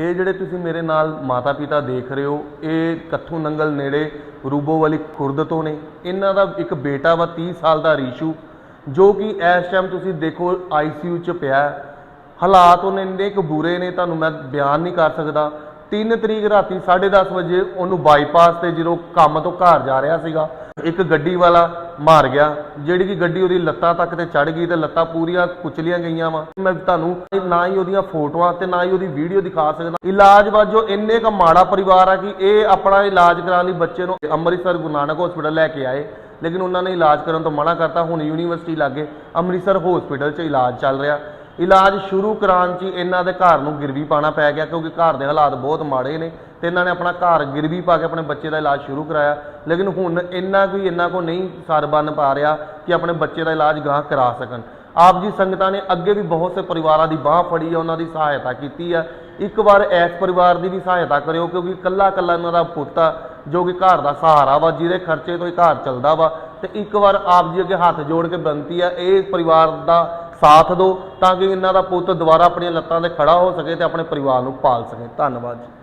ਇਹ ਜਿਹੜੇ ਤੁਸੀਂ ਮੇਰੇ ਨਾਲ ਮਾਤਾ ਪਿਤਾ ਦੇਖ ਰਹੇ ਹੋ, ਇਹ ਕੱਥੂ ਨੰਗਲ ਨੇੜੇ ਰੂਬੋ ਵਾਲੀ ਖੁਰਦ ਤੋਂ ਨੇ। ਇਹਨਾਂ ਦਾ ਇੱਕ ਬੇਟਾ ਵਾ 30 ਸਾਲ ਦਾ ਰੀਸ਼ੂ, ਜੋ ਕਿ ਇਸ ਟਾਈਮ ਤੁਸੀਂ ਦੇਖੋ ਆਈਸੀਯੂ ਚ ਪਿਆ ਹਾਲਾਤ ਉਹਨੇ ਇੰਨੇ ਕੁ ਬੁਰੇ ਨੇ, ਤੁਹਾਨੂੰ ਮੈਂ ਬਿਆਨ ਨਹੀਂ ਕਰ ਸਕਦਾ। 3 ਤਰੀਕ ਰਾਤੀ 10:30 ਵਜੇ ਉਹਨੂੰ ਬਾਈਪਾਸ ਤੇ ਜਦੋਂ ਕੰਮ ਤੋਂ ਘਰ ਜਾ ਰਿਹਾ ਸੀਗਾ ਇੱਕ ਗੱਡੀ ਵਾਲਾ ਮਾਰ ਗਿਆ, ਜਿਹੜੀ ਕਿ ਗੱਡੀ ਉਹਦੀ ਲੱਤਾਂ ਤੱਕ ਤੇ ਚੜ ਗਈ ਤੇ ਲੱਤਾਂ ਪੂਰੀਆਂ ਕੁਚਲੀਆਂ ਗਈਆਂ ਵਾ। ਮੈਂ ਤੁਹਾਨੂੰ ਨਾ ਹੀ ਉਹਦੀਆਂ ਫੋਟੋਆਂ ਤੇ ਨਾ ਹੀ ਉਹਦੀ ਵੀਡੀਓ ਦਿਖਾ ਸਕਦਾ। ਇਲਾਜ ਵਜੋਂ, ਇੰਨੇ ਕ ਮਾੜਾ ਪਰਿਵਾਰ ਆ ਕਿ ਇਹ ਆਪਣਾ ਇਲਾਜ ਕਰਾਉਣ ਲਈ ਬੱਚੇ ਨੂੰ ਅੰਮ੍ਰਿਤਸਰ ਗੁਰੂ ਨਾਨਕ ਹਸਪੀਟਲ ਲੈ ਕੇ ਆਏ, ਲੇਕਿਨ ਉਹਨਾਂ ਨੇ ਇਲਾਜ ਕਰਨ ਤੋਂ ਮਨਾ ਕਰਤਾ, ਹੁਣ ਯੂਨੀਵਰਸਿਟੀ ਲਾਗੇ ਅੰਮ੍ਰਿਤਸਰ ਹਸਪੀਟਲ 'ਚ ਇਲਾਜ ਚੱਲ ਰਿਹਾ। ਇਲਾਜ ਸ਼ੁਰੂ ਕਰਾਉਣ 'ਚ ਹੀ ਇਹਨਾਂ ਦੇ ਘਰ ਨੂੰ ਗਿਰਵੀ ਪਾਣਾ ਪੈ ਗਿਆ, ਕਿਉਂਕਿ ਘਰ ਦੇ ਹਾਲਾਤ ਬਹੁਤ ਮਾੜੇ ਨੇ ਤੇ ਇਹਨਾਂ ਨੇ ਆਪਣਾ ਘਰ ਗਿਰਵੀ ਪਾ ਕੇ ਆਪਣੇ ਬੱਚੇ ਦਾ ਇਲਾਜ ਸ਼ੁਰੂ ਕਰਾਇਆ। ਲੇਕਿਨ ਹੁਣ ਇੰਨਾ ਕੋਈ, ਇੰਨਾ ਕੋ ਨਹੀਂ ਸਰ ਬਣ ਪਾ ਰਿਹਾ ਕਿ ਆਪਣੇ ਬੱਚੇ ਦਾ ਇਲਾਜ ਗਾਹ ਕਰਾ ਸਕਣ। ਆਪ ਜੀ ਸੰਗਤਾਂ ਨੇ ਅੱਗੇ ਵੀ ਬਹੁਤ ਸੇ ਪਰਿਵਾਰਾਂ ਦੀ ਬਾਹ ਫੜੀ ਹੈ ਉਹਨਾਂ ਦੀ ਸਹਾਇਤਾ ਕੀਤੀ ਹੈ ਇੱਕ ਵਾਰ ਇਸ ਪਰਿਵਾਰ ਦੀ ਵੀ ਸਹਾਇਤਾ ਕਰਿਓ, ਕਿਉਂਕਿ ਕੱਲਾ ਕੱਲਾ ਇਹਨਾਂ ਦਾ ਪੁੱਤ ਆ, ਜੋ ਕਿ ਘਰ ਦਾ ਸਹਾਰਾ ਵਾ, ਜਿਹਦੇ ਖਰਚੇ ਤੋਂ ਹੀ ਘਰ ਚੱਲਦਾ ਵਾ। ਤੇ ਇੱਕ ਵਾਰ ਆਪ ਜੀ ਅੱਗੇ ਹੱਥ ਜੋੜ ਕੇ ਬੇਨਤੀ ਆ, ਇਹ ਪਰਿਵਾਰ ਦਾ ਸਾਥ ਦਿਓ ਤਾਂ ਕਿ ਇਹਨਾਂ ਦਾ ਪੁੱਤ ਦੁਬਾਰਾ ਆਪਣੀਆਂ ਲੱਤਾਂ ਤੇ ਖੜਾ ਹੋ ਸਕੇ ਤੇ ਆਪਣੇ ਪਰਿਵਾਰ ਨੂੰ ਪਾਲ ਸਕੇ। ਧੰਨਵਾਦ ਜੀ।